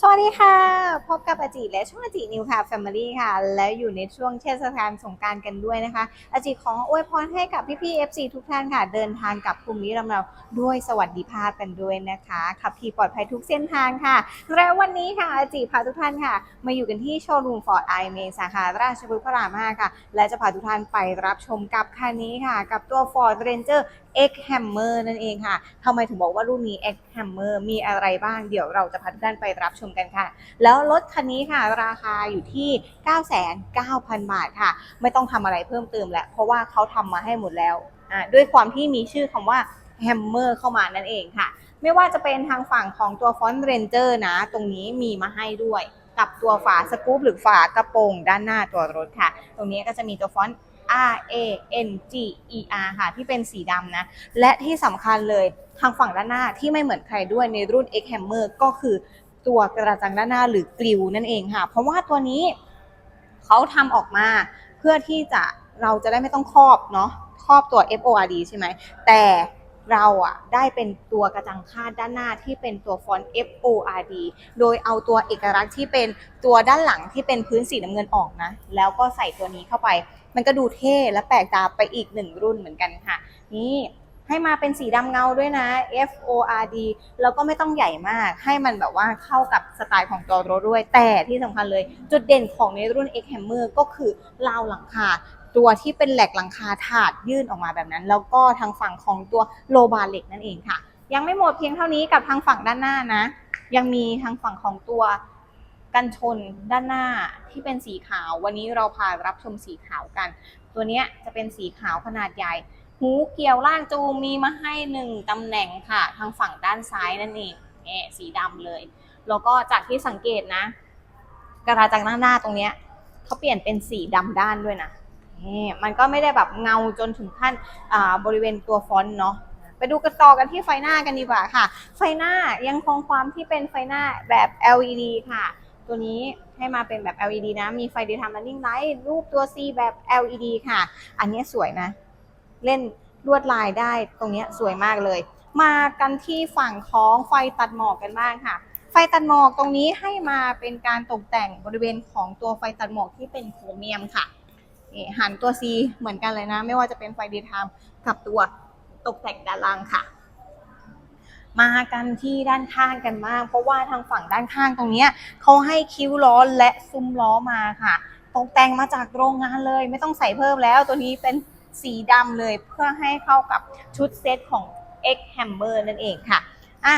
สวัสดีค่ะ พบกับอาจิและช่องอาจินิวค่ะ Family ค่ะ และอยู่ในช่วงเทศกาลสงกรารกันด้วยนะคะ อาจิขออวยพรให้กับพี่ๆ FC ทุกท่านค่ะ เดินทางกลับภูมิลำเราด้วยสวัสดิภาพกันด้วยนะคะขับขี่ปลอดภัยทุกเส้นทางค่ะ และวันนี้ค่ะอาจิพาทุกท่านค่ะ มาอยู่กันที่โชว์รูมฟอร์ดไอเมสาขาราชบุรีพระราม5ค่ะ และจะพาทุกท่านไปรับชมกับคันนี้ค่ะ กับตัว Ford Ranger X Hammer นั่นเองค่ะทำไมถึงบอกว่ารุ่นนี้ X Hammer มีอะไรบ้างเดี๋ยวเราจะพาทุกท่านไปรับชมกันค่ะ แล้วรถคันนี้ค่ะ ราคาอยู่ที่ 99,000 บาทค่ะ ไม่ต้องทำอะไรเพิ่มเติมแล้วเพราะว่าเขาทำมาให้หมดแล้วอ่าด้วยความที่มีชื่อคำว่า Hammer เข้ามานั่นเองค่ะ ไม่ว่าจะเป็นทางฝั่งของตัวฟอนต์เรนเจอร์นะ ตรงนี้มีมาให้ด้วยกับตัวฝาสกู๊ปหรือฝากระโปรงด้านหน้าตัวรถค่ะ ตรงนี้ก็จะมีตัวฟอนต์ R A N G E R ค่ะ ที่เป็นสีดำนะ และที่สำคัญเลยทางฝั่งด้านหน้าที่ไม่เหมือนใครด้วยในรุ่น X Hammer ก็คือตัวกระจังด้านหน้าหรือกลิวนั่นเองค่ะ เพราะว่าตัวนี้เขาทำออกมาเพื่อที่จะเราจะได้ไม่ต้องครอบเนาะครอบตัว FORD ใช่ไหม แต่เราอะได้เป็นตัวกระจังคาดด้านหน้าที่เป็นตัวฟอนต์ FORD โดยเอาตัวเอกลักษณ์ที่เป็นตัวด้านหลังที่เป็นพื้นสีน้ำเงินออกนะ แล้วก็ใส่ตัวนี้เข้าไป มันก็ดูเท่และแปลกตาไปอีกหนึ่งรุ่นเหมือนกันค่ะ นี่ให้มาเป็นสีดำเงาด้วยนะ F O R D แล้วก็ไม่ต้องใหญ่มาก ให้มันแบบว่าเข้ากับสไตล์ของตัวรถด้วย แต่ที่สำคัญเลย จุดเด่นของในรุ่น X Hammer ก็คือราวหลังคาตัวที่เป็นแหลกหลังคาถาดยื่นออกมาแบบนั้น แล้วก็ทางฝั่งของตัวโลบาร์เหล็กนั่นเองค่ะ ยังไม่หมดเพียงเท่านี้กับทางฝั่งด้านหน้านะ ยังมีทางฝั่งของตัว กันชนด้านหน้าที่เป็นสีขาว วันนี้เราพารับชมสีขาวกัน ตัวนี้จะเป็นสีขาวขนาดใหญ่ หูเกี่ยวล่างจูงมีมาให้หนึ่งตำแหน่งค่ะ ทางฝั่งด้านซ้ายนั่นเองเนี่สีดำเลย แล้วก็จากที่สังเกตนะ กระจังหน้าหน้าตรงนี้เขาเปลี่ยนเป็นสีดำด้านด้วยนะมันก็ไม่ได้แบบเงาจนถึงขั้นบริเวณตัวฟอนต์เนาะไปดูกันต่อกันที่ไฟหน้ากันดีกว่าค่ะ ไฟหน้ายังคงความที่เป็นไฟหน้าแบบ LED ค่ะ ตัวนี้ให้มาเป็นแบบ LED นะ มีไฟ daytime running light รูปตัว C แบบ LED ค่ะ อันนี้สวยนะ เล่นลวดลายได้ตรงนี้สวยมากเลย มากันที่ฝั่งของไฟตัดหมอกกันบ้างค่ะ ไฟตัดหมอกตรงนี้ให้มาเป็นการตกแต่งบริเวณของตัวไฟตัดหมอกที่เป็นโครเมียมค่ะนี่หันตัว C เหมือนกันเลยนะ ไม่ว่าจะเป็นไฟ daytime กับตัวตกแต่งด้านล่างค่ะ มากันที่ด้านข้างกันบ้าง เพราะว่าทางฝั่งด้านข้างตรงนี้เขาให้คิ้วล้อและซุ้มล้อมาค่ะ ตกแต่งมาจากโรงงานเลย ไม่ต้องใส่เพิ่มแล้ว ตัวนี้เป็นสีดำเลยเพื่อให้เข้ากับชุดเซตของ X Hammer นั่นเองค่ะอะ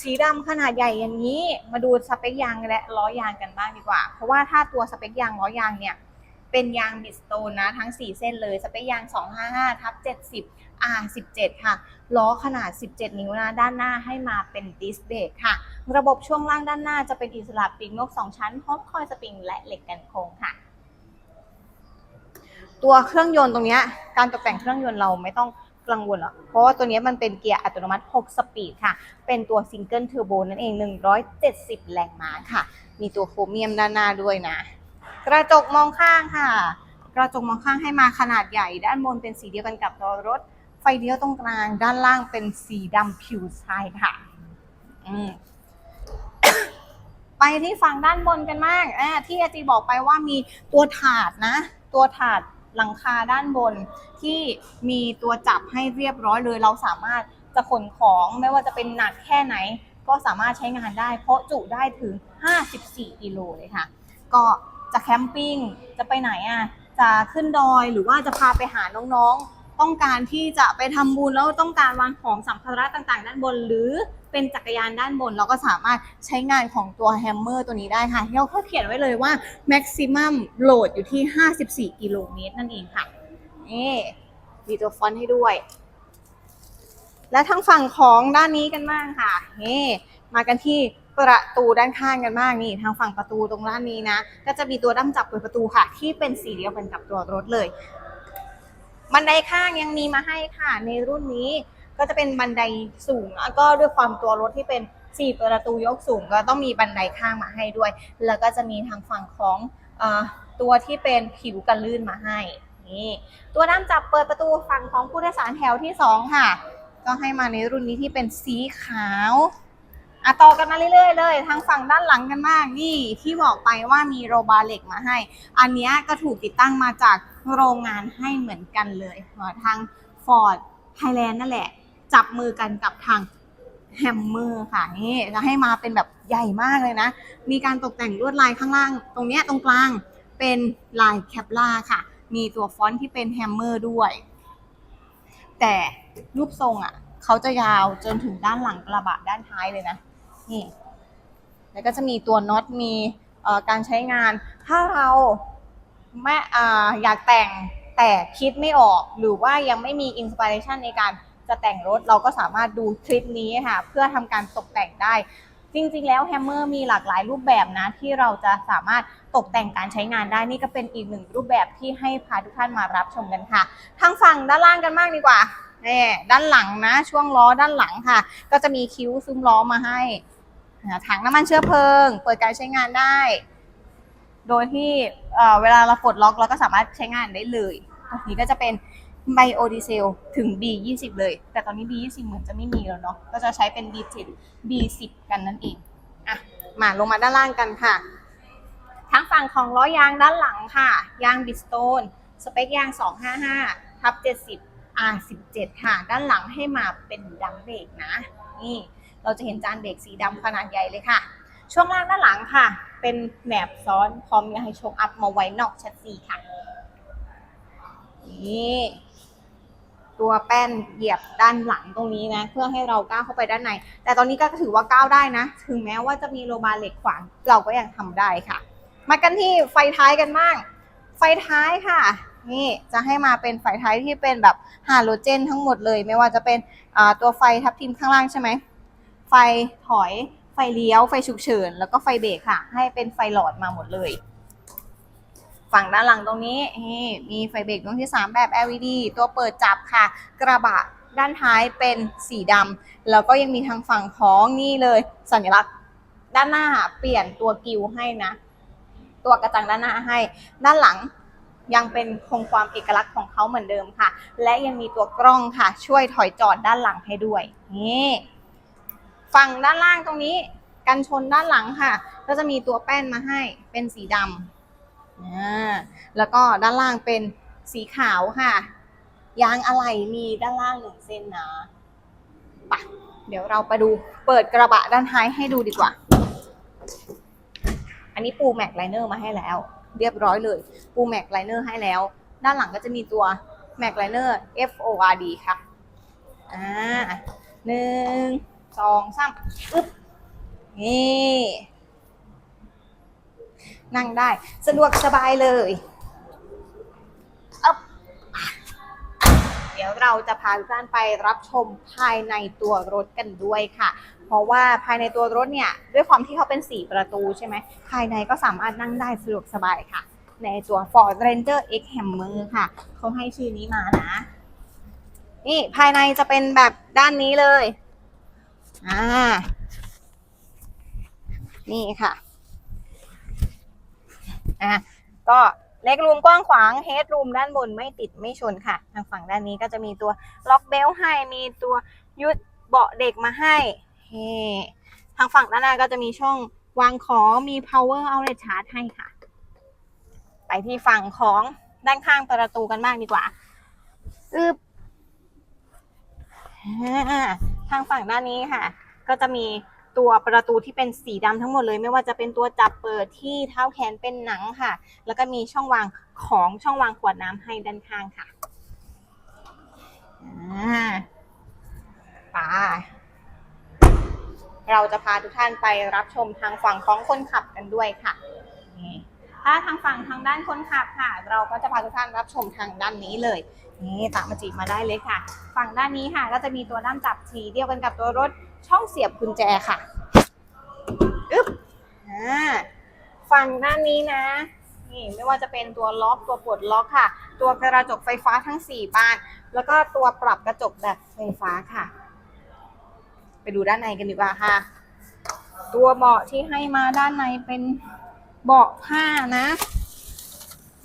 สีดำขนาดใหญ่อย่างนี้มาดูสเปคยางและล้อยางกันบ้างดีกว่า เพราะว่าถ้าตัวสเปคยางล้อยางเนี่ยเป็นยางบิสโตนนะทั้ง 4 เส้นเลยสเปคยาง 255ทับ70 R17 ค่ะ ล้อขนาด 17 นิ้วนะด้านหน้าให้มาเป็นดิสเบรกค่ะ ระบบช่วงล่างด้านหน้าจะเป็นอิสระปีกนก 2 ชั้นฮอปคอยสปริงและเหล็กกันโค้งค่ะ ตัวเครื่องยนต์ตรงนี้การตกแต่งเครื่องยนต์เราไม่ต้องกังวลหรอกเพราะว่าตัวนี้มันเป็นเกียร์อัตโนมัติ 6 สปีดค่ะ เป็นตัวซิงเกิลเทอร์โบนั่นเอง 170 แรงม้าค่ะ มีตัวโครเมียมด้านหน้าด้วยนะ กระจกมองข้างค่ะ กระจกมองข้างให้มาขนาดใหญ่ ด้านบนเป็นสีเดียวกันกับตัวรถ ไฟเลี้ยวตรงกลาง ด้านล่างเป็นสีดำผิวทรายค่ะอืมไปที่ฝั่งด้านบนกันมากอ่าที่อาจีบอกไปว่ามีตัวถาดนะ ตัวถาดหลังคาด้านบนที่มีตัวจับให้เรียบร้อยเลย เราสามารถจะขนของไม่ว่าจะเป็นหนักแค่ไหน ก็สามารถใช้งานได้ เพราะจุได้ถึง 54 กิโลเลยค่ะ ก็จะแคมปิ้งจะไปไหนอะจะขึ้นดอยหรือว่าจะพาไปหาน้องๆ ต้องการที่จะไปทำบุญแล้วต้องการวางของสัมภาระต่างๆ ด้านบน หรือเป็นจักรยานด้านบน เราก็สามารถใช้งานของตัวแฮมเมอร์ตัวนี้ได้ค่ะเราก็เขียนไว้เลยว่า maximum load อยู่ที่ 54 กิโลเมตรนั่นเองค่ะนี่มีตัวฟอนต์ให้ด้วย และทางฝั่งของด้านนี้กันบ้างค่ะนี่มากันที่ประตูด้านข้างกันบ้างนี่ทางฝั่งประตูตรงด้านนี้นะ ก็จะมีตัวด้ามจับเปิดประตูค่ะ ที่เป็นสีเดียวกันกับตัวรถเลย บันไดข้างยังมีมาให้ค่ะ ในรุ่นนี้ก็จะเป็นบันไดสูงแล้วก็ด้วยความตัวรถที่เป็นสี่ประตูยกสูงก็ต้องมีบันไดข้างมาให้ด้วย แล้วก็จะมีทางฝั่งของอตัวที่เป็นผิวกันลื่นมาให้นี่ตัวด้ามจับเปิดประตูฝั่งของผู้โดยสารแถวที่สองค่ะ ก็ให้มาในรุ่นนี้ที่เป็นสีขาว อะต่อกันมาเรื่อยๆเลย ทางฝั่งด้านหลังกันบ้างนี่ที่บอกไปว่ามีโรบาเหล็กมาให้ อันนี้ก็ถูกติดตั้งมาจากโรงงานให้เหมือนกันเลยทาง Ford Thailand นั่นแหละ จับมือกันกับทางแฮมเมอร์ค่ะนี่จะให้มาเป็นแบบใหญ่มากเลยนะ มีการตกแต่งลวดลายข้างล่าง ตรงเนี้ยตรงกลางเป็นลายแคปลาค่ะ มีตัวฟอนต์ที่เป็นแฮมเมอร์ด้วย แต่รูปทรงอะเขาจะยาวจนถึงด้านหลังกระบะด้านท้ายเลยนะ นี่แล้วก็จะมีตัวน็อตมีการใช้งาน ถ้าเราไม่ออยากแต่งแต่คิดไม่ออก หรือว่ายังไม่มีอินสปิเรชันในการจะแต่งรถเราก็สามารถดูคลิปนี้ค่ะ เพื่อทำการตกแต่งได้ จริง ๆ แล้วแฮมเมอร์มีหลากหลายรูปแบบนะ ที่เราจะสามารถตกแต่งการใช้งานได้นี่ก็เป็นอีกหนึ่งรูปแบบที่ให้พาทุกท่านมารับชมกันค่ะ ทางฝั่งด้านล่างกันมากดีกว่านี่ด้านหลังนะ ช่วงล้อด้านหลังค่ะ ก็จะมีคิ้วซุ้มล้อมาให้ ถังน้ำมันเชื้อเพลิง เปิดการใช้งานได้ โดยที่เวลาเราปลดล็อกเราก็สามารถใช้งานได้เลยอันนี้ก็จะเป็นไบโอดีเซลถึง B20 เลย แต่ตอนนี้ B20 เหมือนจะไม่มีแล้วเนาะ ก็จะใช้เป็น B7 B10 กันนั่นเอง อะ มาลงมาด้านล่างกันค่ะ ทั้งฝั่งของล้อยางด้านหลังค่ะ ยางบิสโตน สเปคยาง 255ทับ70 R17 ค่ะ ด้านหลังให้มาเป็นดัมเบรกนะ นี่ เราจะเห็นจานเบรกสีดำขนาดใหญ่เลยค่ะ ช่วงล่างด้านหลังค่ะ เป็นแหนบซ้อนพร้อมให้โชคอัพมาไว้นอกแชสซีค่ะ นี่ตัวแป้นเหยียบด้านหลังตรงนี้นะ เพื่อให้เราก้าวเข้าไปด้านใน แต่ตอนนี้ก็ถือว่าก้าวได้นะ ถึงแม้ว่าจะมีโลบาเหล็กขวางเราก็ยังทำได้ค่ะ มากันที่ไฟท้ายกันบ้าง ไฟท้ายค่ะนี่จะให้มาเป็นไฟท้ายที่เป็นแบบฮาโลเจนทั้งหมดเลย ไม่ว่าจะเป็นตัวไฟทับทิมข้างล่างใช่ไหม ไฟถอย ไฟเลี้ยว ไฟฉุกเฉิน แล้วก็ไฟเบรกค่ะ ให้เป็นไฟหลอดมาหมดเลย ฝั่งด้านหลังตรงนี้มีไฟเบรกดวงที่ 3 แบบ LED ตัวเปิดจับค่ะ กระบะด้านท้ายเป็นสีดำแล้วก็ยังมีทางฝั่งของนี่เลย สัญลักษณ์ด้านหน้าเปลี่ยนตัวกิวให้นะ ตัวกระจังด้านหน้าให้ ด้านหลังยังเป็นคงความเอกลักษณ์ของเขาเหมือนเดิมค่ะ และยังมีตัวกล้องค่ะ ช่วยถอยจอดด้านหลังให้ด้วยนี่ ฝั่งด้านล่างตรงนี้ กันชนด้านหลังค่ะ ก็จะมีตัวแป้นมาให้เป็นสีดำแล้วก็ด้านล่างเป็นสีขาวค่ะ ยางอะไหล่มีด้านล่างหนึ่งเส้นนะไปะเดี๋ยวเราไปดูเปิดกระบะด้านท้ายให้ดูดีกว่า อันนี้ปูแม็กไลเนอร์มาให้แล้ว เรียบร้อยเลย ปูแม็กไลเนอร์ให้แล้ว ด้านหลังก็จะมีตัวแม็กไลเนอร์ F O R D ค่ะ อ่าหนึ่ง สองสามอึ๊บนี่ นั่งได้สะดวกสบายเลยอ๊บเดี๋ยวเราจะพาทุกท่านไปรับชมภายในตัวรถกันด้วยค่ะ เพราะว่าภายในตัวรถเนี่ย ด้วยความที่เขาเป็น 4 ประตูใช่ไหม ภายในก็สามารถนั่งได้สะดวกสบายค่ะ ในตัว Ford Ranger X Hammer ค่ะ เขาให้ชื่อนี้มานะ นี่ภายในจะเป็นแบบด้านนี้เลย อ่า นี่ค่ะอะก็เล็กรูมกว้างขวางเฮดรูมด้านบนไม่ติดไม่ชนค่ะ ทางฝั่งด้านนี้ก็จะมีตัวล็อกเบลให้มีตัวยุดเบาะเด็กมาให้เฮทางฝั่งด้านหน้าก็จะมีช่องวางของมี power outlet charge ให้ค่ะ ไปที่ฝั่งของด้านข้างประตูกันบ้างดีกว่าอึบอ่า ทางฝั่งด้านนี้ค่ะ ก็จะมีตัวประตูที่เป็นสีดำทั้งหมดเลย ไม่ว่าจะเป็นตัวจับเปิดที่เท้าแขนเป็นหนังค่ะ แล้วก็มีช่องวางของช่องวางขวดน้ำให้ด้านข้างค่ะอ่าไปเราจะพาทุกท่านไปรับชมทางฝั่งของคนขับกันด้วยค่ะถ้าทางฝั่งทางด้านคนขับค่ะ เราก็จะพาทุกท่านรับชมทางด้านนี้เลย นี่ตามมาจีบมาได้เลยค่ะ ฝั่งด้านนี้ค่ะก็จะมีตัวด้ามจับสีเดียวกันกับตัวรถช่องเสียบกุญแจค่ะอึ๊บอ่าฝั่งด้านนี้นะนี่ไม่ว่าจะเป็นตัวล็อกตัวปลดล็อกค่ะ ตัวกระจกไฟฟ้าทั้ง 4 บาน แล้วก็ตัวปรับกระจกแบบไฟฟ้าค่ะ ไปดูด้านในกันดีกว่าค่ะ ตัวเบาะที่ให้มาด้านในเป็นเบาะผ้านะ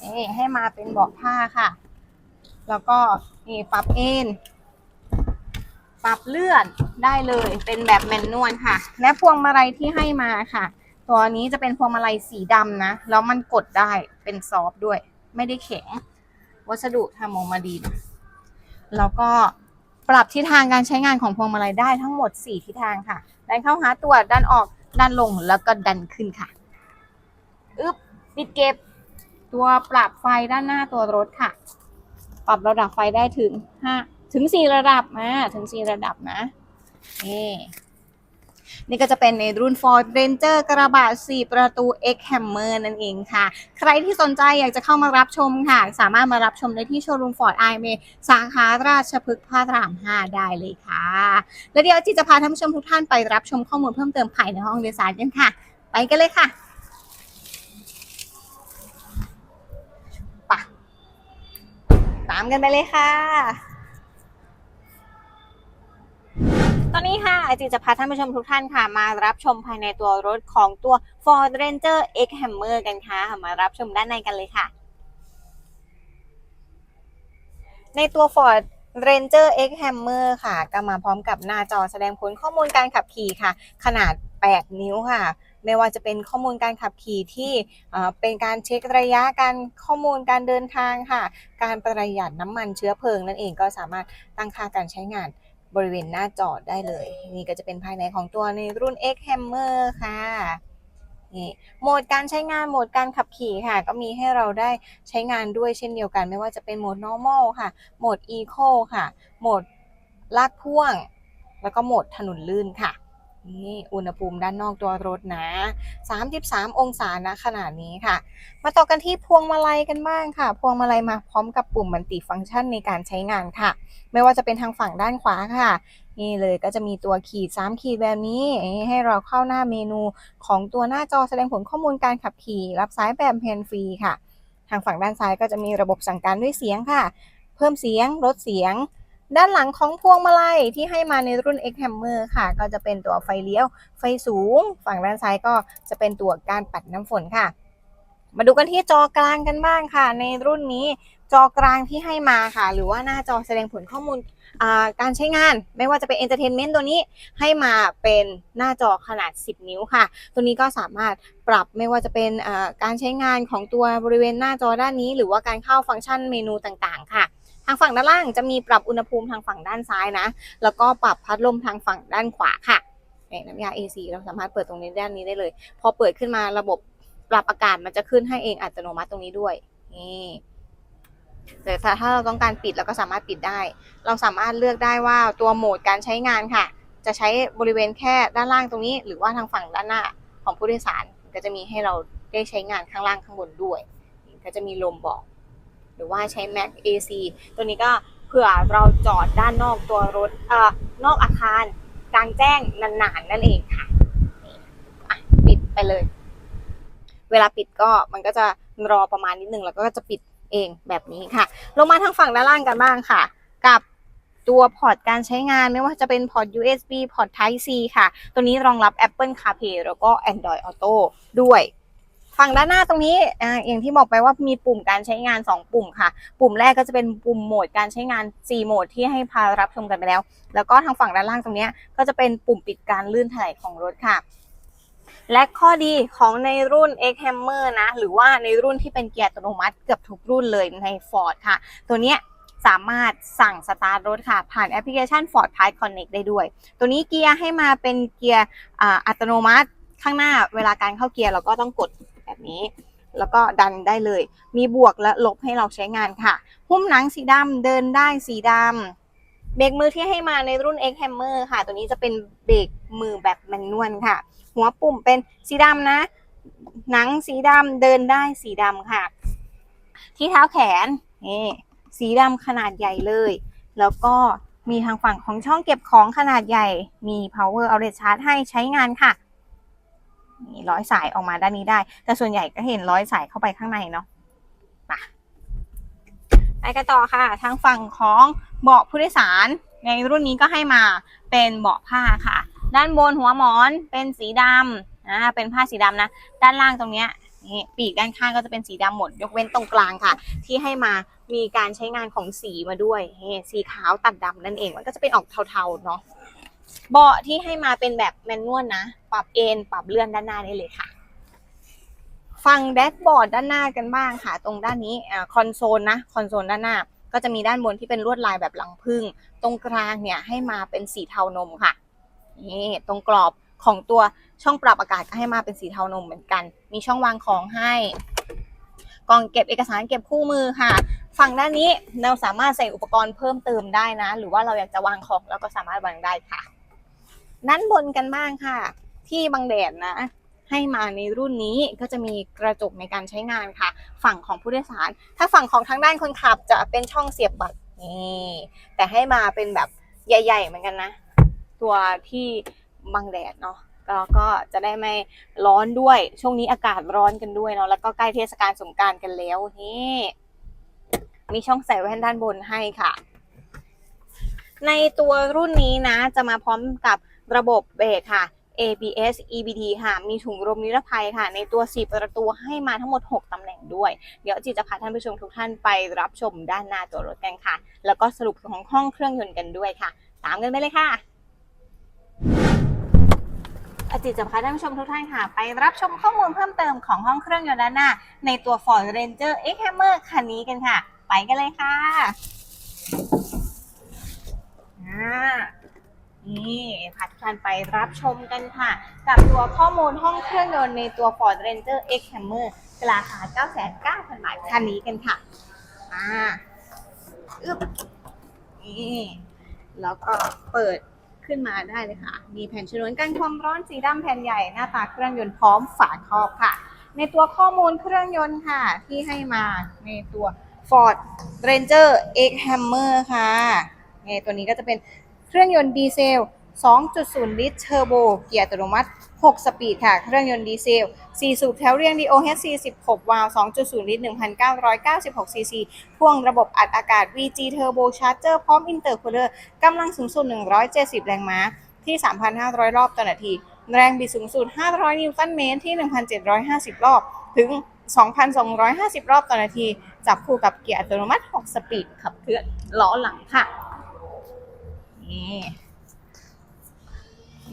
นี่ให้มาเป็นเบาะผ้าค่ะ แล้วก็นี่ปรับเอนปรับเลื่อนได้เลยเป็นแบบแมนนวลค่ะ และพวงมาลัยที่ให้มาค่ะ ตัวนี้จะเป็นพวงมาลัยสีดำนะ แล้วมันกดได้เป็นซอฟด้วย ไม่ได้แข็ง วัสดุทำออกมาดีนะแล้วก็ปรับทิศทางการใช้งานของพวงมาลัยได้ทั้งหมด 4 ทิศทางค่ะ ดันเข้าหาตัว ดันออก ดันลง แล้วก็ดันขึ้นค่ะ อึ๊บ ปิดเก็บ ตัวปรับไฟด้านหน้าตัวรถค่ะ ปรับระดับไฟได้ถึงห้าถึงสี่ระดับนะถึงสี่ระดับนะนี่นี่ก็จะเป็นในรุ่น Ford Ranger กระบะ 4 ประตู X Hammer นั่นเองค่ะ ใครที่สนใจอยากจะเข้ามารับชมค่ะ สามารถมารับชมได้ที่โชว์รูม Ford i m a สาขาราชพฤกษ์พระราม 5 ได้เลยค่ะ แล้วเดี๋ยวจีจะพาท่านผู้ชมทุกท่านไปรับชมข้อมูลเพิ่มเติมภายในห้องโดยสารกันค่ะ ไปกันเลยค่ะ ไปะตาม กันไปเลยค่ะ ตอนนี้ค่ะอาจีจะพาท่านผู้ชมทุกท่านค่ะ มารับชมภายในตัวรถของตัว Ford Ranger X Hammer กันค่ะ มารับชมด้านในกันเลยค่ะ ในตัว Ford Ranger X Hammer ค่ะ ก็มาพร้อมกับหน้าจอแสดงผลข้อมูลการขับขี่ค่ะ ขนาด 8 นิ้วค่ะ ไม่ว่าจะเป็นข้อมูลการขับขี่ที่เป็นการเช็คระยะการข้อมูลการเดินทางค่ะ การประหยัดน้ำมันเชื้อเพลิงนั่นเองก็สามารถตั้งค่าการใช้งานบริเวณหน้าจอได้เลย นี่ก็จะเป็นภายในของตัวในรุ่น X Hammer ค่ะนี่โหมดการใช้งานโหมดการขับขี่ค่ะ ก็มีให้เราได้ใช้งานด้วยเช่นเดียวกัน ไม่ว่าจะเป็นโหมด normal ค่ะ โหมด eco ค่ะ โหมดลากพ่วง แล้วก็โหมดถนนลื่นค่ะ นี่อุณหภูมิด้านนอกตัวรถนะ 33 องศานะขนาดนี้ค่ะ มาต่อกันที่พวงมาลัยกันบ้างค่ะ พวงมาลัยมาพร้อมกับปุ่มมัลติฟังก์ชันในการใช้งานค่ะ ไม่ว่าจะเป็นทางฝั่งด้านขวาค่ะ นี่เลยก็จะมีตัวขีด 3 ขีดแบบนี้ ให้เราเข้าหน้าเมนูของตัวหน้าจอแสดงผลข้อมูลการขับขี่ รับสายแบบแฮนด์ฟรีค่ะ ทางฝั่งด้านซ้ายก็จะมีระบบสั่งการด้วยเสียงค่ะ เพิ่มเสียงลดเสียง ด้านหลังของพวงมาลัยที่ให้มาในรุ่น X Hammer ค่ะ ก็จะเป็นตัวไฟเลี้ยว ไฟสูง ฝั่งด้านซ้ายก็จะเป็นตัวการปัดน้ำฝนค่ะ มาดูกันที่จอกลางกันบ้างค่ะ ในรุ่นนี้จอกลางที่ให้มาค่ะ หรือว่าหน้าจอแสดงผลข้อมูลการใช้งาน ไม่ว่าจะเป็น Entertainment ตัวนี้ให้มาเป็นหน้าจอขนาด 10 นิ้วค่ะ ตัวนี้ก็สามารถปรับไม่ว่าจะเป็นการใช้งานของตัวบริเวณหน้าจอด้านนี้ หรือว่าการเข้าฟังก์ชันเมนูต่างๆ ค่ะ ทางฝั่งด้านล่างจะมีปรับอุณหภูมิทางฝั่งด้านซ้ายนะ แล้วก็ปรับพัดลมทางฝั่งด้านขวาค่ะเนี่ยน้ำยา AC เราสามารถเปิดตรงนี้ด้านนี้ได้เลย พอเปิดขึ้นมาระบบปรับอากาศมันจะขึ้นให้เองอัตโนมัติตรงนี้ด้วย นี่แต่ถ้าถ้าเราต้องการปิดเราก็สามารถปิดได้ เราสามารถเลือกได้ว่าตัวโหมดการใช้งานค่ะ จะใช้บริเวณแค่ด้านล่างตรงนี้ หรือว่าทางฝั่งด้านหน้าของผู้โดยสาร ก็จะมีให้เราได้ใช้งานข้างล่างข้างบนด้วย ก็จะมีลมบอก หรือว่าใช้ Mac AC ตัวนี้ก็เผื่อเราจอดด้านนอกตัวรถเอ่อนอกอาคารกลางแจ้งนานๆนั่นเองค่ะอะปิดไปเลย เวลาปิดก็มันก็จะรอประมาณนิดนึงแล้วก็จะปิดเองแบบนี้ค่ะ ลงมาทางฝั่งด้านล่างกันบ้างค่ะ กับตัวพอร์ตการใช้งานไม่ว่าจะเป็นพอร์ต USB พอร์ต Type C ค่ะ ตัวนี้รองรับ Apple CarPlay แล้วก็ Android Auto ด้วย ฝั่งด้านหน้าตรงนี้อ่าอย่างที่บอกไปว่ามีปุ่มการใช้งาน 2 ปุ่มค่ะ ปุ่มแรกก็จะเป็นปุ่มโหมดการใช้งาน4โหมดที่ให้พารับชมกันไปแล้ว แล้วก็ทางฝั่งด้านล่างตรงนี้ก็จะเป็นปุ่มปิดการลื่นถลายของรถค่ะ และข้อดีของในรุ่น X Hammer นะ หรือว่าในรุ่นที่เป็นเกียร์อัตโนมัติเกือบทุกรุ่นเลยใน Ford ค่ะ ตัวเนี้ยสามารถสั่งสตาร์ทรถค่ะ ผ่านแอปพลิเคชัน Ford Pi Connect ได้ด้วย ตัวนี้เกียร์ให้มาเป็นเกียร์อัตโนมัติข้างหน้าเวลาการเข้าเกียร์เราก็ต้องกด แบบนี้ แล้วก็ดันได้เลย มีบวกและลบให้เราใช้งานค่ะ หุ้มหนังสีดำเดินได้สีดำเบรกมือที่ให้มาในรุ่น X Hammer ค่ะ ตัวนี้จะเป็นเบรกมือแบบแมนนวลค่ะ หัวปุ่มเป็นสีดำนะ หนังสีดำเดินได้สีดำค่ะ ที่เท้าแขนนี่สีดำขนาดใหญ่เลย แล้วก็มีทางฝั่งของช่องเก็บของขนาดใหญ่ มี power outlet charge ให้ใช้งานค่ะ นี่ร้อยสายออกมาด้านนี้ได้ แต่ส่วนใหญ่ก็เห็นร้อยสายเข้าไปข้างในเนาะมาไปกันต่อค่ะ ทางฝั่งของเบาะผู้โดยสาร ในรุ่นนี้ก็ให้มาเป็นเบาะผ้าค่ะ ด้านบนหัวหมอนเป็นสีดำอ่าเป็นผ้าสีดำนะ ด้านล่างตรงเนี้ยนี่ปีกด้านข้างก็จะเป็นสีดำหมด ยกเว้นตรงกลางค่ะ ที่ให้มามีการใช้งานของสีมาด้วยสีขาวตัดดำนั่นเองมันก็จะเป็นออกเทาๆเนาะ เบาะที่ให้มาเป็นแบบแมนนวลนะ ปรับเอนปรับเลื่อนด้านหน้าได้เลยค่ะ ฟังแดชบอร์ดด้านหน้ากันบ้างค่ะ ตรงด้านนี้อ่าคอนโซลนะคอนโซลด้านหน้า ก็จะมีด้านบนที่เป็นลวดลายแบบหลังพึ่ง ตรงกลางเนี่ยให้มาเป็นสีเทานมค่ะนี่ตรงกรอบของตัวช่องปรับอากาศก็ให้มาเป็นสีเทานมเหมือนกัน มีช่องวางของให้กล่องเก็บเอกสารเก็บคู่มือค่ะ ฝั่งด้านนี้เราสามารถใส่อุปกรณ์เพิ่มเติมได้นะ หรือว่าเราอยากจะวางของเราก็สามารถวางได้ค่ะ ด้านบนกันบ้างค่ะ ที่บังแดดนะ ให้มาในรุ่นนี้ก็จะมีกระจกในการใช้งานค่ะ ฝั่งของผู้โดยสาร ถ้าฝั่งของทางด้านคนขับจะเป็นช่องเสียบบัตรนี่แต่ให้มาเป็นแบบใหญ่ ๆ เหมือนกันนะ ตัวที่บังแดดเนาะแล้วก็จะได้ไม่ร้อนด้วย ช่วงนี้อากาศร้อนกันด้วยเนาะ แล้วก็ใกล้เทศกาลสงกรารกันแล้วนี่ มีช่องใส่แว่นด้านบนให้ค่ะ ในตัวรุ่นนี้นะ จะมาพร้อมกับ ระบบเบรกค่ะ ABS EBD ค่ะ มีถุงลมนิรภัยค่ะ ในตัว 4 ประตูให้มาทั้งหมด 6 ตำแหน่งด้วย เดี๋ยวจีจะพาท่านผู้ชมทุกท่านไปรับชมด้านหน้าตัวรถกันค่ะ แล้วก็สรุปของห้องเครื่องยนต์กันด้วยค่ะ ตามกันไปเลยค่ะอาจิตจะพาท่านผู้ชมทุกท่านค่ะ ไปรับชมข้อมูลเพิ่มเติมของห้องเครื่องยนต์ด้านหน้า ในตัว Ford Ranger X Hammer คันนี้กันค่ะ ไปกันเลยค่ะอ่า นี่พาทุกท่านไปรับชมกันค่ะ กับตัวข้อมูลห้องเครื่องยนต์ในตัว Ford Ranger X Hammer ราคา 99,000บาทคันนี้กันค่ะอ่าอึ๊บนี่แล้วก็เปิดขึ้นมาได้เลยค่ะ มีแผ่นชนวนกันความร้อนสีดำแผ่นใหญ่หน้าตาเครื่องยนต์พร้อมฝาครอบค่ะ ในตัวข้อมูลเครื่องยนต์ค่ะ ที่ให้มาในตัว Ford Ranger X Hammer ค่ะในตัวนี้ก็จะเป็น เครื่องยนต์ดีเซล 2.0 ลิตรเทอร์โบ เกียร์อัตโนมัติ 6 สปีดค่ะ เครื่องยนต์ดีเซล 4 สูบแถวเรียง DOHC 16 วาล์ว 2.0 ลิตร 1,996 ซีซี พ่วงระบบอัดอากาศ VG Turbo Charger พร้อม Intercooler กำลังสูงสุด 170 แรงม้า ที่ 3,500 รอบต่อนาที แรงบิดสูงสุด 500 นิวตันเมตร ที่ 1,750 รอบ ถึง 2,250 รอบต่อนาที จับคู่กับเกียร์อัตโนมัติ 6 สปีด ขับเคลื่อนล้อหลังค่ะ นี่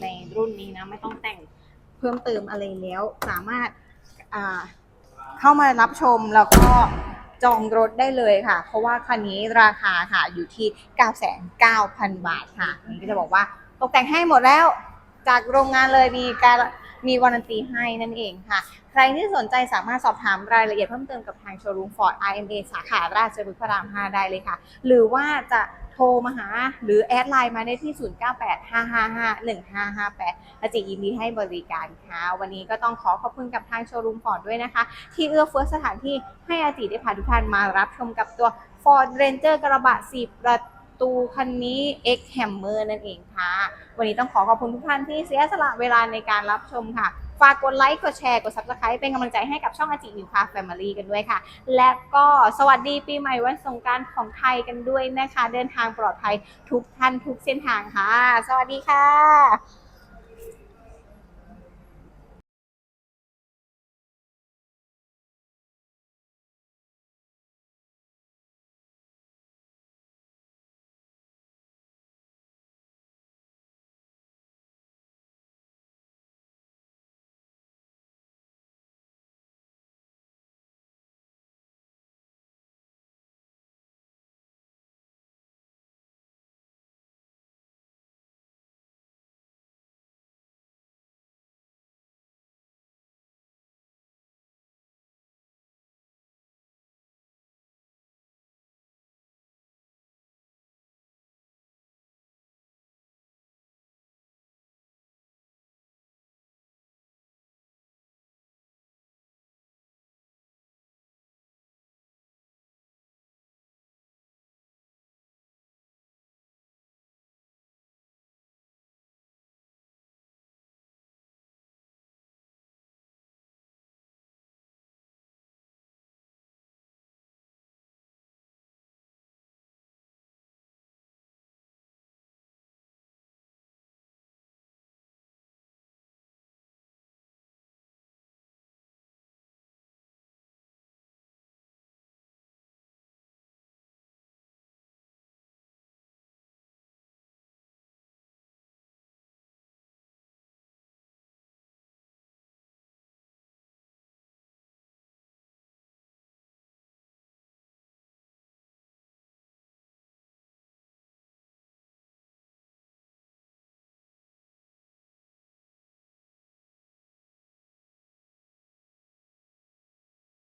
ในรุ่นนี้นะไม่ต้องแต่งเพิ่มเติมอะไรแล้ว สามารถอ่าเข้ามารับชมแล้วก็จองรถได้เลยค่ะ เพราะว่าคันนี้ราคาค่ะอยู่ที่ 99,000 บาทค่ะนี่ก็จะบอกว่าตกแต่งให้หมดแล้ว จากโรงงานเลยมีการมีวารันตีให้นั่นเองค่ะ ใครที่สนใจสามารถสอบถามรายละเอียดเพิ่มเติมกับทางโชว์รูมฟอร์ด IMA สาขาราชบุรีพระราม 5 ได้เลยค่ะ หรือว่าจะ โทรมาหา หรือแอดไลน์มาได้ที่ 0985551558อาจิยินดีให้บริการค่ะ วันนี้ก็ต้องขอขอบคุณกับทางโชว์รูมฟอร์ดด้วยนะคะ ที่เอื้อเฟื้อสถานที่ให้อาจิได้พาทุกท่านมารับชมกับตัว Ford Ranger กระบะ4ประตูคันนี้ X Hammer นั่นเองค่ะ วันนี้ต้องขอขอบคุณทุกท่านที่เสียสละเวลาในการรับชมค่ะ ฝากกดไลค์ กดแชร์ กด subscribe เป็นกำลังใจให้กับช่องอาจินิวคาแฟมิลี่กันด้วยค่ะ และก็สวัสดีปีใหม่วันสงการของไทยกันด้วยนะคะ เดินทางปลอดภัยทุกท่านทุกเส้นทางค่ะ สวัสดีค่ะ